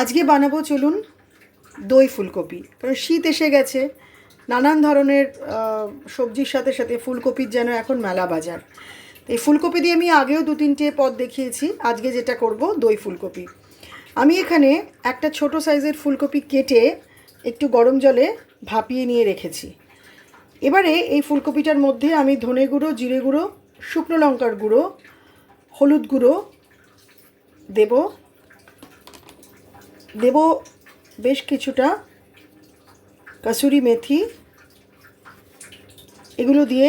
আজকে বানাবো, চলুন, দই ফুলকপি। কারণ শীত এসে গেছে, নানান ধরনের সবজির সাথে সাথে ফুলকপির যেন এখন মেলা বাজার। এই ফুলকপি দিয়ে আমি আগেও দু তিনটে পদ দেখিয়েছি, আজকে যেটা করব, দই ফুলকপি। আমি এখানে একটা ছোট সাইজের ফুলকপি কেটে একটু গরম জলে ভাপিয়ে নিয়ে রেখেছি। এবারে এই ফুলকপিটার মধ্যে আমি ধনে গুঁড়ো, জিরে গুঁড়ো, শুকনো লঙ্কার গুঁড়ো, হলুদ গুঁড়ো দেব। দেব বেশ কিছুটা কাসুরি মেথি। এগুলো দিয়ে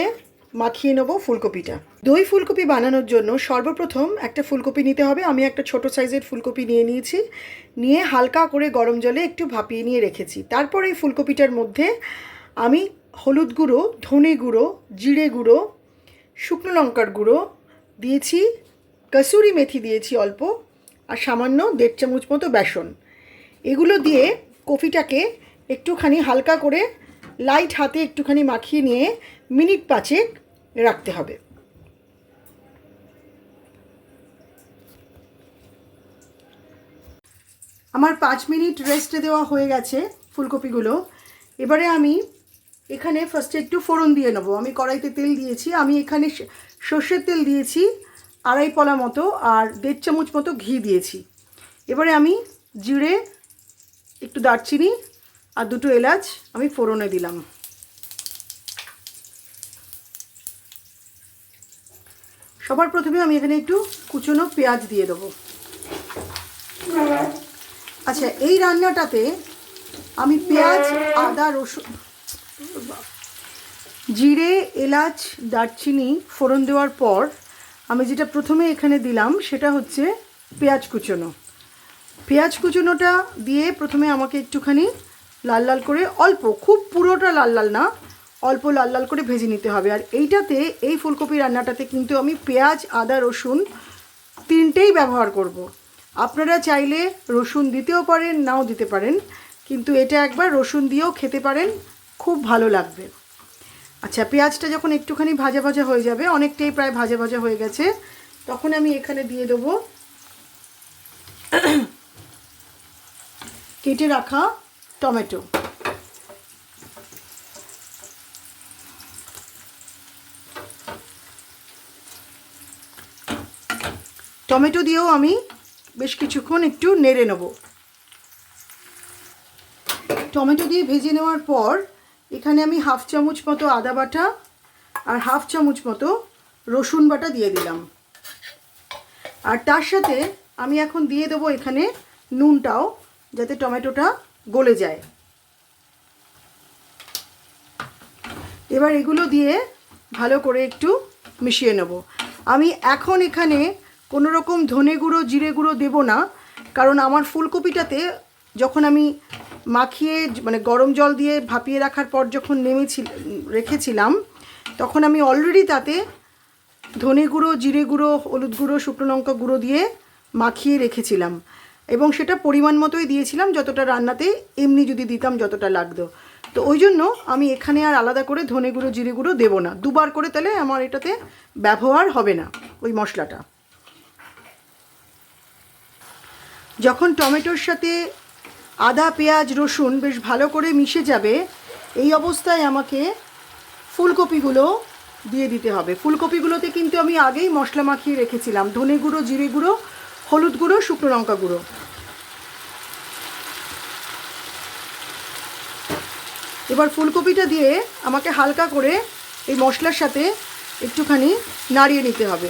মাখিয়ে নেব ফুলকপিটা। দই ফুলকপি বানানোর জন্য সর্বপ্রথম একটা ফুলকপি নিতে হবে। আমি একটা ছোট সাইজের ফুলকপি নিয়ে নিয়েছি। নিয়ে হালকা করে গরম জলে একটু ভাপিয়ে নিয়ে রেখেছি। তারপর এই ফুলকপিটার মধ্যে আমি হলুদ গুঁড়ো, ধনে গুঁড়ো, জিরে গুঁড়ো, শুকনো লঙ্কার গুঁড়ো দিয়েছি। কাসুরি মেথি দিয়েছি অল্প আর সামান্য দেড় চামচ মতো বেসন। এগুলো দিয়ে কফিটাকে একটুখানি হালকা করে লাইট হাতে একটুখানি মাখিয়ে নিয়ে মিনিট পাঁচেক রাখতে হবে। আমার পাঁচ মিনিট রেস্টে দেওয়া হয়ে গেছে ফুলকপিগুলো। এবারে আমি এখানে ফার্স্টে একটু ফোড়ন দিয়ে নেব। আমি কড়াইতে তেল দিয়েছি। আমি এখানে সর্ষের তেল দিয়েছি, আড়াই পলা মতো, আর দেড় চামচ মতো ঘি দিয়েছি। এবারে আমি জিরে একটু দারচিনি আর দুটো এলাচ আমি ফোড়নে দিলাম। সবার প্রথমে আমি এখানে একটু কুচনো পেঁয়াজ দিয়ে দেবো। আচ্ছা এই রান্নাটাতে আমি পেঁয়াজ, আদা, রসুন, জিরে, এলাচ, দারচিনি ফোড়ন দেওয়ার পর আমি যেটা প্রথমে এখানে দিলাম সেটা হচ্ছে পেঁয়াজ কুচোনো। পেঁয়াজ কুচোনোটা দিয়ে প্রথমে আমাকে একটুখানি লাল লাল করে, অল্প, খুব পুরোটা লাল লাল না, অল্প লাল লাল করে ভেজে নিতে হবে আর এইটাতে, এই ফুলকপি রান্নাটাতে কিন্তু আমি পেঁয়াজ, আদা, রসুন তিনটেই ব্যবহার করব। আপনারা চাইলে রসুন দিতেও পারেন, নাও দিতে পারেন, কিন্তু এটা একবার রসুন দিয়েও খেতে পারেন, খুব ভালো লাগবে আচ্ছা পেঁয়াজটা যখন একটুখানি ভাজা ভাজা হয়ে যাবে, অনেকটাই প্রায় ভাজা ভাজা হয়ে গেছে, তখন আমি এখানে দিয়ে দেবো কেটে রাখা টমেটো। টমেটো দিয়েও আমি বেশ কিছুক্ষণ একটু নেড়ে নেব। টমেটো দিয়ে ভেজে নেওয়ার পর এখানে আমি হাফ চামচ মতো আদা বাটা আর হাফ চামচ মতো রসুন বাটা দিয়ে দিলাম। আর তার সাথে আমি এখন দিয়ে দেবো এখানে নুনটাও। যাতে টমেটোটা গলে যায়। এবার এগুলো দিয়ে ভালো করে একটু মিশিয়ে নেব। আমি এখন এখানে কোনো রকম ধনে গুঁড়ো, জিরে গুঁড়ো দেবো না, কারণ আমার ফুলকপিটাতে যখন আমি মাখিয়ে মানে গরম জল দিয়ে ভাপিয়ে রাখার পর যখন নেমেছি রেখেছিলাম, তখন আমি অলরেডি তাতে ধনে গুঁড়ো, জিরে গুঁড়ো, হলুদ গুঁড়ো, শুকনো লঙ্কা গুঁড়ো দিয়ে মাখিয়ে রেখেছিলাম। এবং সেটা পরিমাণ মতোই দিয়েছিলাম যতটা রান্নাতে এমনি যদি দিতাম যতটা লাগতো। তো ওই জন্য আমি এখানে আর আলাদা করে ধনে গুঁড়ো, জিরে গুঁড়ো দেবো না। দুবার করে তাহলে আমার এটাতে ব্যবহার হবে না ওই মশলাটা। যখন টমেটোর সাথে আদা, পেঁয়াজ, রসুন বেশ ভালো করে মিশে যাবে, এই অবস্থায় আমাকে ফুলকপিগুলো দিয়ে দিতে হবে। ফুলকপিগুলোতে কিন্তু আমি আগেই মশলা মাখিয়ে রেখেছিলাম। ধনে গুঁড়ো, জিরে গুঁড়ো, হলুদ গুঁড়ো, শুকনো লঙ্কা গুঁড়ো। এবার ফুলকপিটা দিয়ে আমাকে হালকা করে এই মশলার সাথে একটুখানি নাড়িয়ে নিতে হবে।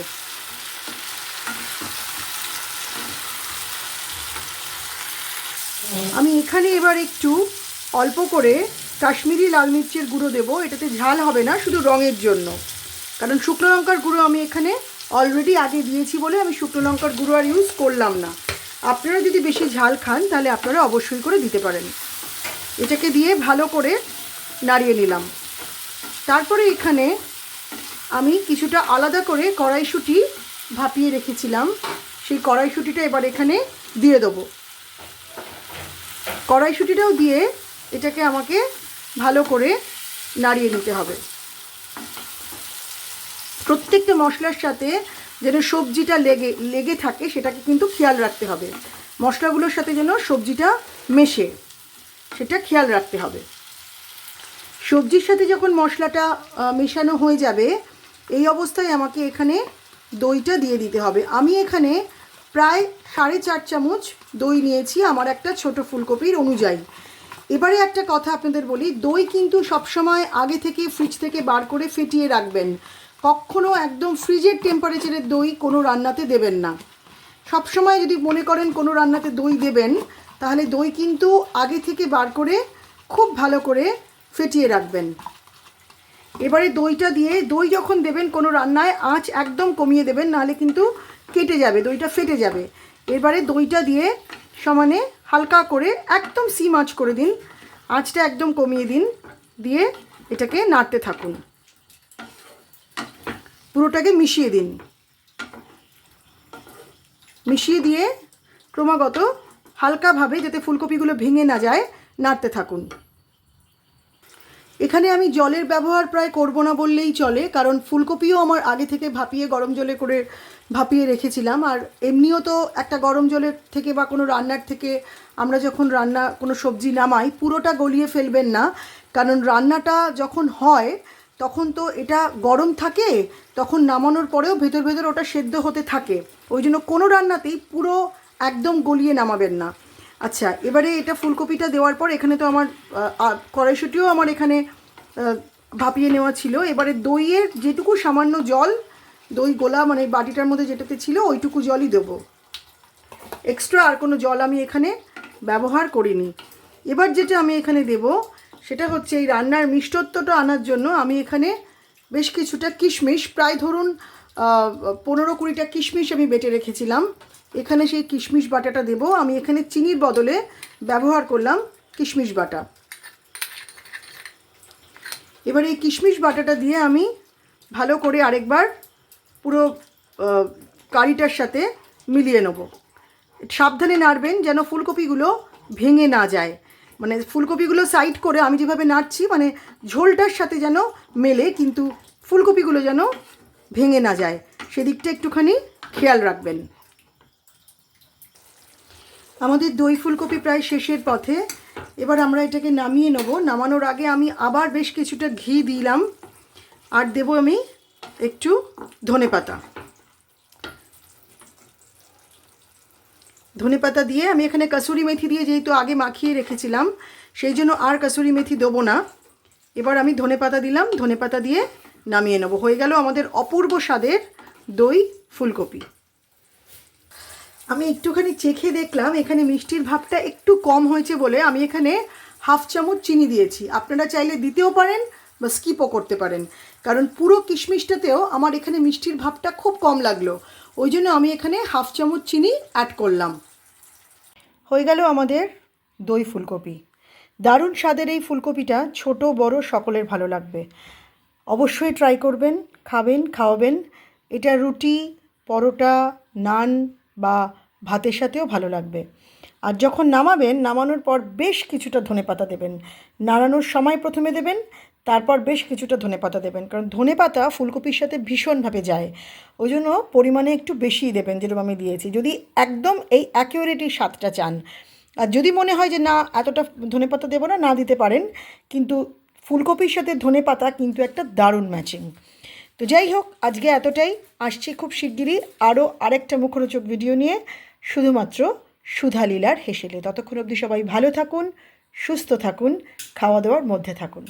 আমি এখানে এবার একটু অল্প করে কাশ্মীরি লাল মির্চের গুঁড়ো দেবো। এটাতে ঝাল হবে না, শুধু রঙের জন্য। কারণ শুকনো লঙ্কার গুঁড়ো আমি এখানে অলরেডি আগে দিয়েছি বলে আমি শুকনো লঙ্কার গুঁড়ো আর ইউজ করলাম না। আপনারা যদি বেশি ঝাল খান, তাহলে আপনারা অবশ্যই করে দিতে পারেন। এটাকে দিয়ে ভালো করে নাড়িয়ে নিলাম। তারপরে এখানে আমি কিছুটা আলাদা করে কড়াইশুঁটি ভাপিয়ে রেখেছিলাম। সেই কড়াইশুঁটিটা এবার এখানে দিয়ে দেবো। কড়াইশুঁটিটাও দিয়ে এটাকে আমাকে ভালো করে নাড়িয়ে নিতে হবে। প্রত্যেকটা মশলার সাথে যেন সবজিটা লেগে লেগে থাকে সেটাকে কিন্তু খেয়াল রাখতে হবে। মশলাগুলোর সাথে যেন সবজিটা মেশে, সেটা খেয়াল রাখতে হবে। সবজির সাথে যখন মশলাটা মেশানো হয়ে যাবে, এই অবস্থায় আমাকে এখানে দইটা দিয়ে দিতে হবে। আমি এখানে প্রায় সাড়ে চার চামচ দই নিয়েছি আমার একটা ছোট ফুলকপির অনুযায়ী। এবারে একটা কথা আপনাদের বলি, দই কিন্তু সবসময় আগে থেকে ফ্রিজ থেকে বার করে ফেটিয়ে রাখবেন। কখনো একদম ফ্রিজের টেম্পারেচারের দই কোনো রান্নাতে দেবেন না। সবসময় যদি মনে করেন কোনো রান্নাতে দই দেবেন, তাহলে দই কিন্তু আগে থেকে বার করে খুব ভালো করে ফেটিয়ে রাখবেন। এবারে দইটা দিয়ে, দই যখন দেবেন কোনো রান্নায়, আঁচ একদম কমিয়ে দেবেন, নাহলে কিন্তু কেটে যাবে, দইটা ফেটে যাবে। এবারে দইটা দিয়ে সমানে হালকা করে একদম সিম আঁচ করে দিন, আঁচটা একদম কমিয়ে দিন, দিয়ে এটাকে নাড়তে থাকুন। পুরোটাকে মিশিয়ে দিন। মিশিয়ে দিয়ে ক্রমাগত হালকাভাবে যাতে ফুলকপিগুলো ভেঙে না যায়, নাড়তে থাকুন। এখানে আমি জলের ব্যবহার প্রায় করব না বললেই চলে, কারণ ফুলকপিও আমার আগে থেকে ভাপিয়ে গরম জলে করে ভাপিয়ে রেখেছিলাম। আর এমনিও তো একটা গরম জলের থেকে বা কোনো রান্নার থেকে আমরা যখন রান্না কোনো সবজি নামাই, পুরোটা গলিয়ে ফেলবেন না, কারণ রান্নাটা যখন হয়, তখন তো এটা গরম থাকে, তখন নামানোর পরেও ভেতর ভেতর ওটা সেদ্ধ হতে থাকে। ওই জন্য কোনো রান্নাতেই পুরো একদম গলিয়ে নামাবেন না। আচ্ছা এবারে এটা ফুলকপিটা দেওয়ার পর এখানে তো আমার কড়াইশুঁটিও আমার এখানে ভাপিয়ে নেওয়া ছিল। এবারে দইয়ের যেটুকু সামান্য জল, দই গোলা মানে বাটিটার মধ্যে যেটাতে ছিল ওইটুকু জলই দেবো। এক্সট্রা আর কোনো জল আমি এখানে ব্যবহার করিনি। এবার যেটা আমি এখানে দেব, সেটা হচ্ছে এই রান্নার মিষ্টত্বটা আনার জন্য আমি এখানে বেশ কিছুটা কিশমিশ, প্রায় ধরুন পনেরো কুড়িটা কিশমিশ আমি বেটে রেখেছিলাম। এখানে সেই কিশমিশ বাটাটা দেব। আমি এখানে চিনির বদলে ব্যবহার করলাম কিশমিশ বাটা। এবার এই কিশমিশ বাটাটা দিয়ে আমি ভালো করে আরেকবার পুরো কারিটার সাথে মিলিয়ে নেব। সাবধানে নাড়বেন যেন ফুলকপিগুলো ভেঙে না যায়। মানে ফুলকপিগুলো সাইড করে আমি যেভাবে নাড়ছি মানে ঝোলটার সাথে যেন মেলে, কিন্তু ফুলকপিগুলো যেন ভেঙে না যায়। সেদিকটা একটুখানি খেয়াল রাখবেন। আমাদের দই ফুলকপি প্রায় শেষের পথে। এবার আমরা এটাকে নামিয়ে নেব। নামানোর আগে আমি আবার বেশ কিছুটা ঘি দিলাম। আর দেবো আমি একটু ধনেপাতা ধনেপাতা দিয়ে আমি এখানে কাসুরি মেথি দিয়ে যেহেতু আগে মাখিয়ে রেখেছিলাম, সেই জন্য আর কাসুরি মেথি দেবো না। এবার আমি ধনেপাতা দিলাম। ধনেপাতা দিয়ে নামিয়ে নেব। হয়ে গেল আমাদের অপূর্ব স্বাদের দই ফুলকপি। আমি একটুখানি চেখে দেখলাম, এখানে মিষ্টির ভাবটা একটু কম হয়েছে বলে আমি এখানে হাফ চামচ চিনি দিয়েছি। আপনারা চাইলে দিতেও পারেন বা স্কিপও করতে পারেন। কারণ পুরো কিশমিশটাতেও আমার এখানে মিষ্টির ভাবটা খুব কম লাগল। ওই জন্য আমি এখানে হাফ চামচ চিনি অ্যাড করলাম। হয়ে গেল আমাদের দই ফুলকপি। দারুণ স্বাদের এই ফুলকপিটা ছোট, বড়, সকলের ভালো লাগবে। অবশ্যই ট্রাই করবেন, খাবেন, খাওয়াবেন। এটা রুটি, পরোটা, নান বা ভাতের সাথেও ভালো লাগবে। আর যখন নামাবেন, নামানোর পর বেশ কিছুটা ধনেপাতা দেবেন। নাড়ানোর সময় প্রথমে দেবেন, তারপর বেশ কিছুটা ধনেপাতা দেবেন। কারণ ধনেপাতা ফুলকপির সাথে ভীষণভাবে যায়। ওই জন্য পরিমাণে একটু বেশিই দেবেন, যেরকম আমি দিয়েছি। যদি একদম এই অ্যাকিউরেটই স্বাদটা চান। আর যদি মনে হয় যে, না, এতটা ধনেপাতা দেবো না না দিতে পারেন। কিন্তু ফুলকপির সাথে ধনেপাতা কিন্তু একটা দারুণ ম্যাচিং তো যাই হোক, আজকে এতটাই। আসছি খুব শিগগিরই আরও আরেকটা মুখরোচক ভিডিও নিয়ে, শুধুমাত্র সুধালীলার হেসেলে। ততক্ষণ অবধি সবাই ভালো থাকুন, সুস্থ থাকুন, খাওয়া দাওয়ার মধ্যে থাকুন।